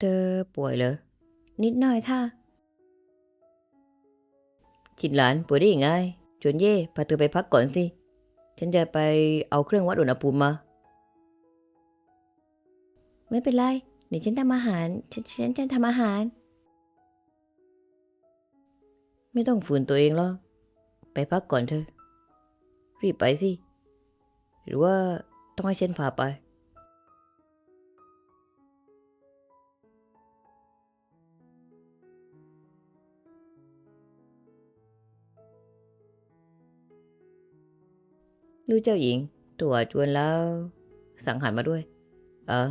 เธอป่วยเหรอ นิดหน่อยค่ะชินหลานป่วยได้ยังไงชวนเย่พาเธอไปพักก่อนสิ ฉันจะไปเอาเครื่องวัดอุณหภูมิมา ไม่เป็นไร เดี๋ยวฉันทำอาหาร ฉันฉันจะทำอาหาร ไม่ต้องฝืนตัวเองหรอก ไปพักก่อนเถอะรีบไปสิ หรือว่าต้องให้ฉันพาไป ลูกเจ้าหญิง ตัวจวนแล้ว สังหารมาด้วย เออ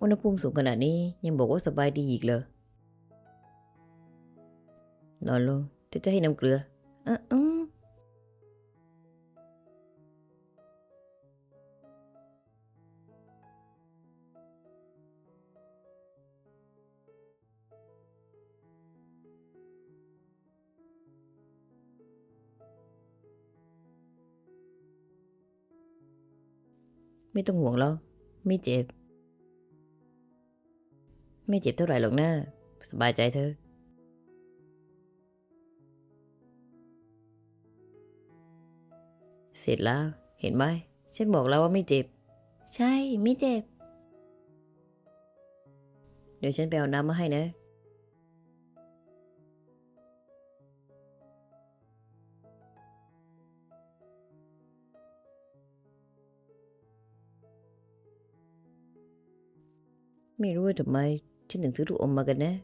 อุณหภูมิสูงขนาดนี้ยังบอกว่าสบายดีอีกเหรอนอนลงจะจะให้น้ำเกลือ เออ ไม่ต้องห่วงหรอกไม่เจ็บ ไม่เจ็บเท่าไหร่หรอกนะสบายใจเธอะเสร็จแล้วเห็นไหม ฉันบอกแล้วว่าไม่เจ็บ ใช่ ไม่เจ็บ เดี๋ยวฉันไปเอาน้ำมาให้นะ ไม่รู้ว่าทำไมฉันถึงซื้อลูกอมมากันนะ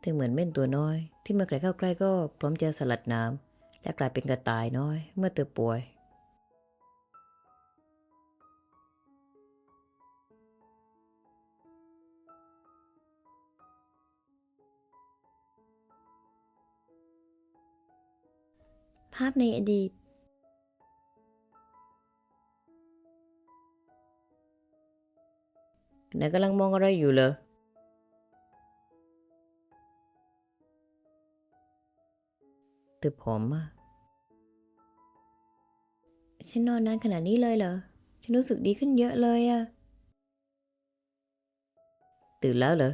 เธอเหมือนเม่นตัวน้อย ที่เมื่อใครเข้าใกล้ก็พร้อมจะสลัดน้ำและกลายเป็นกระต่ายน้อย เมื่อเธอป่วย ภาพในอดีต นายกำลังมองอะไรอยู่เหรอ เธอผอมมาก ฉันนอนนานขนาดนี้เลยเหรอ ฉันรู้สึกดีขึ้นเยอะเลยอะตื่นแล้วเหรอ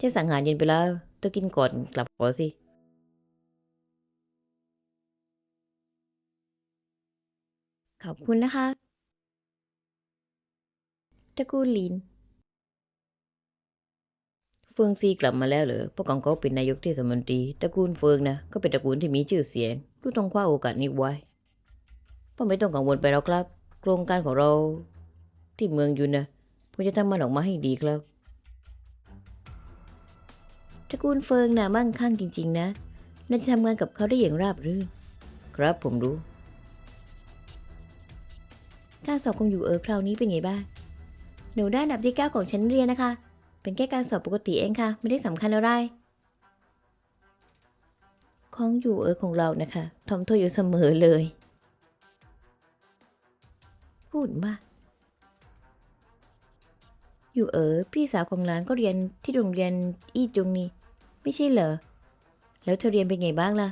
ฉันสั่งอาหารเย็นไปแล้วเธอกินก่อนกลับหอสิ ขอบคุณนะคะ ตระกูลลินเฟืองซีกลับมาแล้วเหรอพราะของเขาเป็นนายกเทศมนตรี ตระกูลเฟืองนะ ก็เป็นตระกูลที่มีชื่อเสียง รู้ต้องคว้าโอกาสนี้ไว้พ่อไม่ต้องกังวลไปแล้วครับ โครงการของเราที่เมืองอยู่นะผมจะทำมันออกมาให้ดีครับ ตระกูลเฟิงน่ะมั่งคั่งจริง ๆ นะน่าจะทำงานกับเขาได้อย่างราบรื่น ครับผมรู้ การสอบคงอยู่เออคราวนี้เป็นไงบ้าง หนูได้อันดับที่ 9 ของชั้นเรียนนะคะ เป็นแค่การสอบปกติเองค่ะ ไม่ได้สำคัญอะไร ของอยู่เออของเรานะคะทอมโทษอยู่เสมอเลย พูดมาก อยู่เออพี่สาวของหลานก็เรียนที่โรงเรียนอี้จงนี่ไม่ใช่เหรอ แล้วเธอเรียนเป็นไงบ้างล่ะ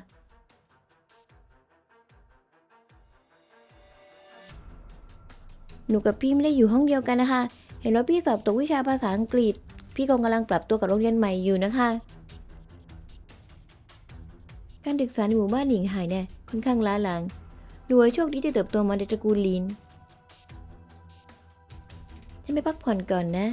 หนูกับพี่ไม่ได้อยู่ห้องเดียวกันนะคะ เห็นว่าพี่สอบตกวิชาภาษาอังกฤษ พี่คงกำลังปรับตัวกับโรงเรียนใหม่อยู่นะคะ การศึกษาในหมู่บ้านหญิงหายเนี่ยค่อนข้างล้าหลังหนูโชคดีที่เติบโตมาในตระกูลลินฉันไปพักผ่อนก่อนนะ